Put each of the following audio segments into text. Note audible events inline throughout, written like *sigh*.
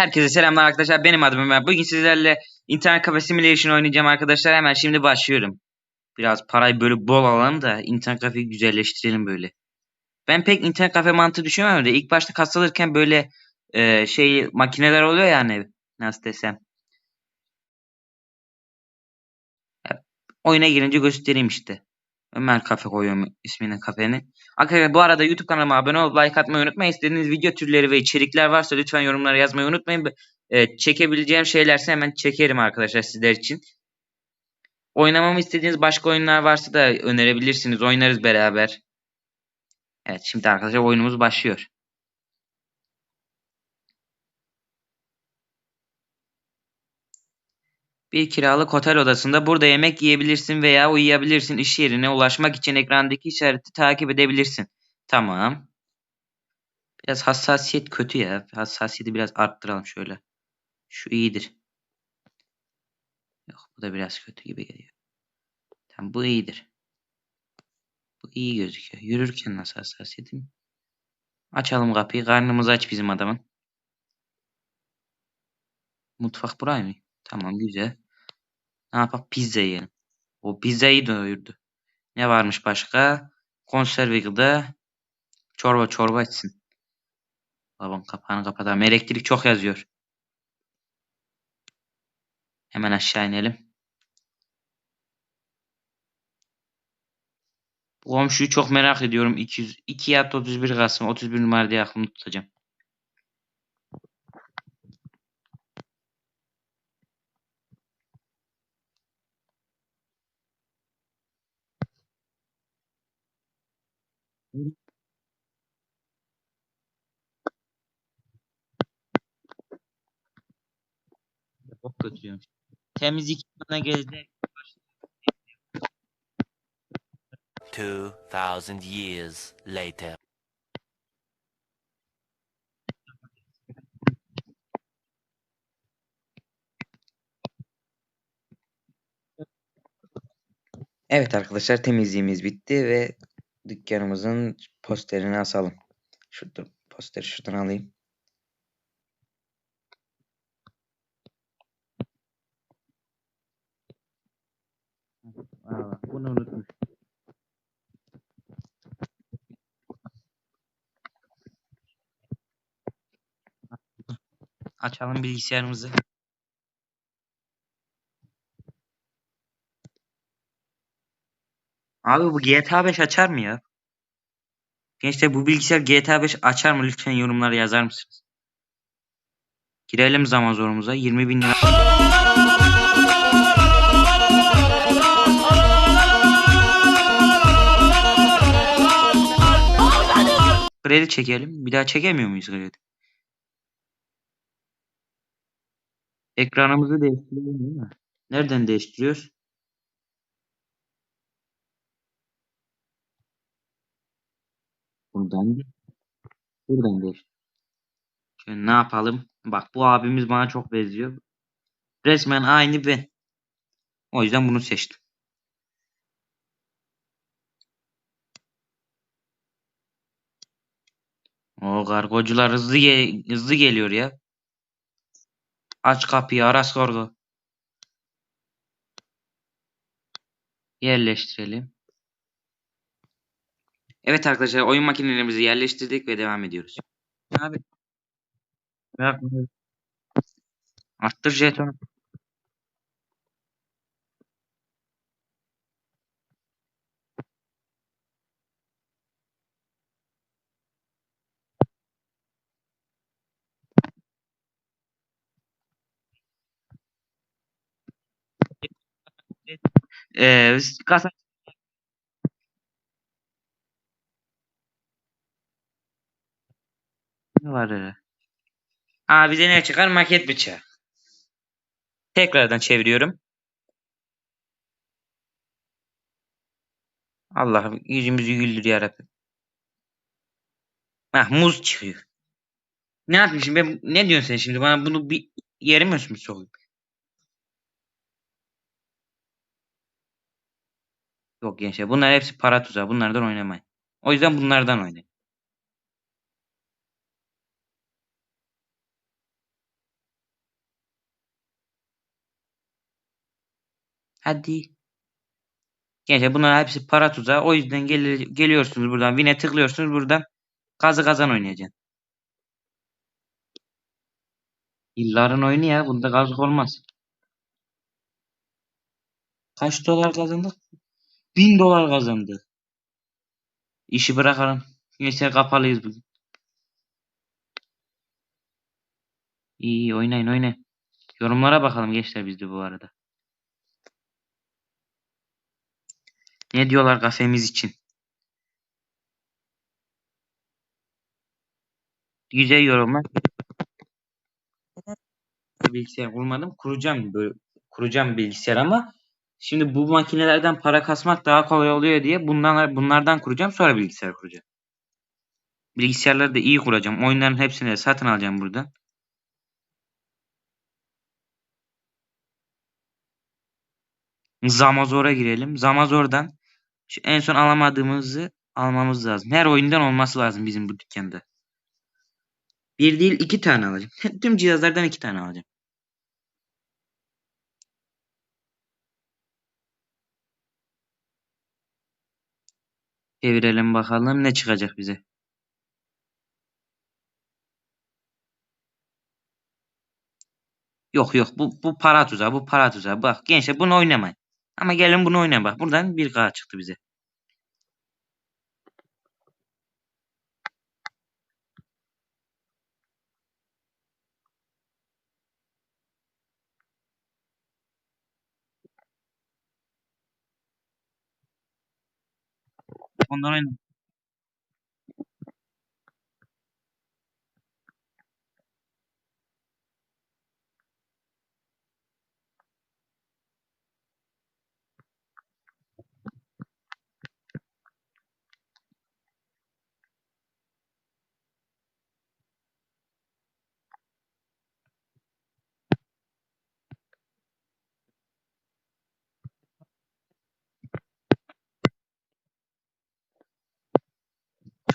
Herkese selamlar arkadaşlar. Benim adım Ömer. Bugün sizlerle internet kafe simulation oynayacağım arkadaşlar. Hemen şimdi başlıyorum. Biraz parayı böyle bol alalım da internet kafeyi güzelleştirelim böyle. Ben pek internet kafe mantığı düşünmüyorum da ilk başta kasılırken böyle e, şey makineler oluyor yani nasıl desem. Oyuna girince göstereyim işte. Ömer Kafe koyuyorum ismini kafeni. Arkadaşlar bu arada YouTube kanalıma abone olup like atmayı unutmayın. İstediğiniz video türleri ve içerikler varsa lütfen yorumlara yazmayı unutmayın. Ee, çekebileceğim şeylerse hemen çekerim arkadaşlar sizler için. Oynamamı istediğiniz başka oyunlar varsa da önerebilirsiniz. Oynarız beraber. Evet şimdi arkadaşlar oyunumuz başlıyor. Bir kiralık otel odasında burada yemek yiyebilirsin veya uyuyabilirsin. İş yerine ulaşmak için ekrandaki işareti takip edebilirsin. Tamam. Biraz hassasiyet kötü ya. Hassasiyeti biraz arttıralım şöyle. Şu iyidir. Yok bu da biraz kötü gibi geliyor. Tamam bu iyidir. Bu iyi gözüküyor. Yürürken nasıl hassasiyetim? Açalım kapıyı. Karnımız aç bizim adamın. Mutfak burayı mı? Tamam güzel. Ne yapalım? Pizza yiyelim. O pizzayı doyurdu. Ne varmış başka? Konserve gıda. Çorba çorba içsin. Babam kapağını kapatalım. Elektrik çok yazıyor. Hemen aşağı inelim. Bu komşuyu çok merak ediyorum. 200, 2 yattı 31 Kasım. 31 numara diye aklımda tutacağım. Çok kötüyüm. Temizlik bana gelecek. 2000 years later. Evet arkadaşlar temizliğimiz bitti ve dükkanımızın posterini asalım. Şuradan posteri şuradan alayım. Aa, bunu unutmuş. Açalım bilgisayarımızı. Abi bu GTA 5 açar mı ya? Gençler bu bilgisayar GTA 5 açar mı? Lütfen yorumlara yazar mısınız? Girelim zaman zorumuza. 20 bin lira. Kredi çekelim. Bir daha çekemiyor muyuz kredi? Ekranımızı değiştirelim değil mi? Nereden değiştiriyoruz? Buradan. Buradan değiştir. Şöyle ne yapalım? Bak bu abimiz bana çok benziyor. Resmen aynı ben. O yüzden bunu seçtim. O kargocular hızlı ge- hızlı geliyor ya. Aç kapıyı Aras kargo. Yerleştirelim. Evet arkadaşlar oyun makinelerimizi yerleştirdik ve devam ediyoruz. Abi. Arttır jetonu. Ee, kasa ne var öyle? Aa bize ne çıkar? Maket bıçağı. Tekrardan çeviriyorum. Allah'ım yüzümüzü güldür yarabbim. Hah muz çıkıyor. Ne yapmışım ben? Ne diyorsun sen şimdi? Bana bunu bir yere mi sokayım? Yok gençler bunlar hepsi para tuzağı. Bunlardan oynamayın. O yüzden bunlardan oynayın. Hadi. Gençler bunlar hepsi para tuzağı. O yüzden gel geliyorsunuz buradan. Win'e tıklıyorsunuz buradan. Kazı kazan oynayacaksın. Yılların oyunu ya. Bunda kazık olmaz. Kaç dolar kazandık? 1000 dolar kazandık. İşi bırakalım. Gençler kapalıyız bugün. İyi iyi oynayın oynayın. Yorumlara bakalım gençler bizde bu arada. Ne diyorlar kafemiz için? Güzel yorumlar. Bilgisayar kurmadım. Kuracağım böyle kuracağım bilgisayar ama şimdi bu makinelerden para kasmak daha kolay oluyor diye bundan bunlardan kuracağım sonra bilgisayar kuracağım. Bilgisayarları da iyi kuracağım. Oyunların hepsini de satın alacağım buradan. Zamazor'a girelim. Zamazor'dan şu en son alamadığımızı almamız lazım. Her oyundan olması lazım bizim bu dükkanda. Bir değil iki tane alacağım. *laughs* Tüm cihazlardan iki tane alacağım. Çevirelim bakalım ne çıkacak bize. Yok yok bu, bu para tuzağı bu para tuzağı. Bak gençler bunu oynamayın. Ama gelin bunu oynayın bak. Buradan bir k çıktı bize. Ondan oynayın.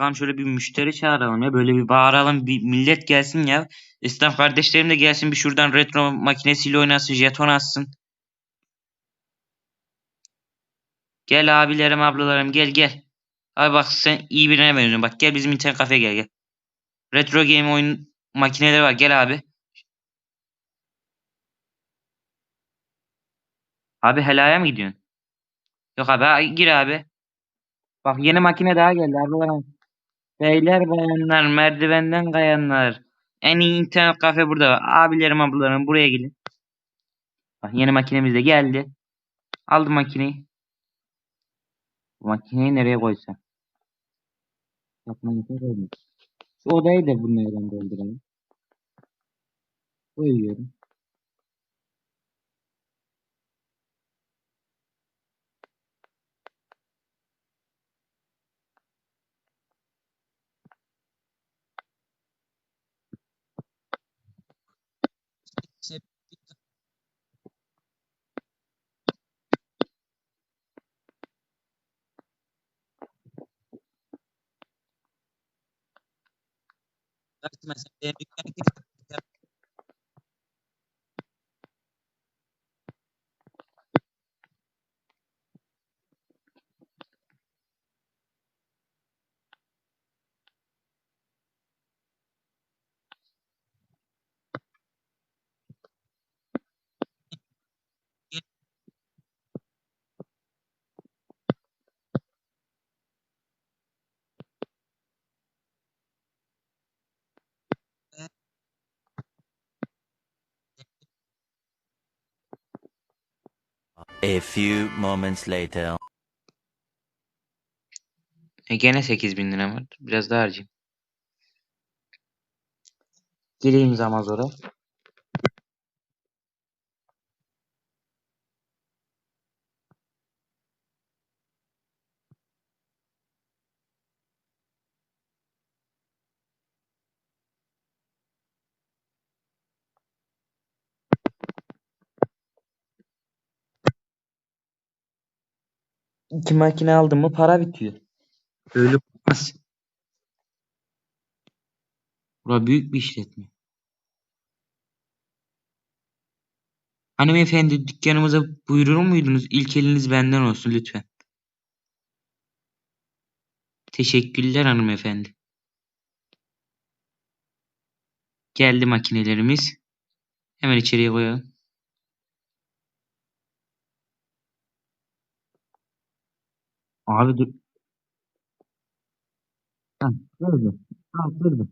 Çıkalım şöyle bir müşteri çağıralım ya. Böyle bir bağıralım. Bir millet gelsin ya. İslam kardeşlerim de gelsin bir şuradan retro makinesiyle oynasın. Jeton atsın. Gel abilerim ablalarım gel gel. Abi bak sen iyi birine benziyorsun. Bak gel bizim internet kafeye gel gel. Retro game oyun makineleri var. Gel abi. Abi helaya mı gidiyorsun? Yok abi gir abi. Bak yeni makine daha geldi ablalarım. Beyler bayanlar merdivenden kayanlar. En iyi internet kafe burada. Abilerim ablalarım buraya gelin. Bak yeni makinemiz de geldi. Aldım makineyi. Bu makineyi nereye koysam? Yapma yeter. Şu odayı da bunlardan dolduralım. Koyuyorum. Ders meseleye dükkanı. A few moments later. E gene 8000 lira var. Biraz daha harcayayım. Gireyim Zamazor'a. İki makine aldım mı para bitiyor. Böyle olmaz. Bura büyük bir işletme. Hanımefendi dükkanımıza buyurur muydunuz? İlk eliniz benden olsun lütfen. Teşekkürler hanımefendi. Geldi makinelerimiz. Hemen içeriye koyalım. Abi dur. Ha, dur. Ha, dur.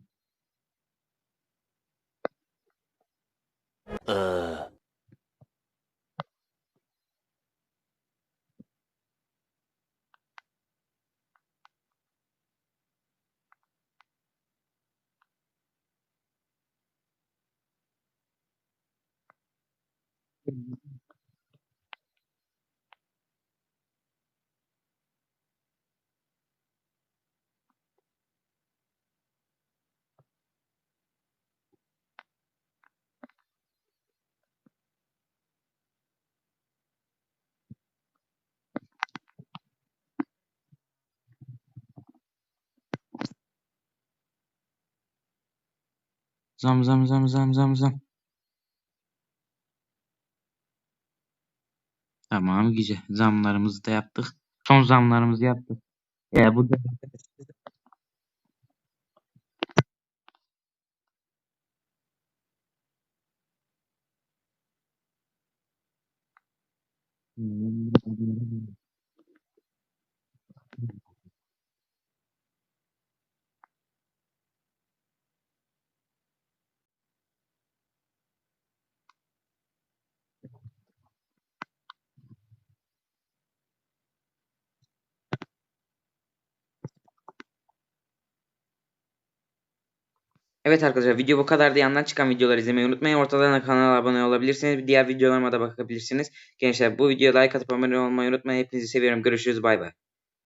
Zam zam zam zam zam zam. Tamam güzel. Zamlarımızı da yaptık. Son zamlarımızı yaptık. Ya bu da Evet arkadaşlar video bu kadardı. Yandan çıkan videoları izlemeyi unutmayın. Ortadan da kanala abone olabilirsiniz. Diğer videolarıma da bakabilirsiniz. Gençler bu videoya like atıp abone olmayı unutmayın. Hepinizi seviyorum. Görüşürüz. Bay bay.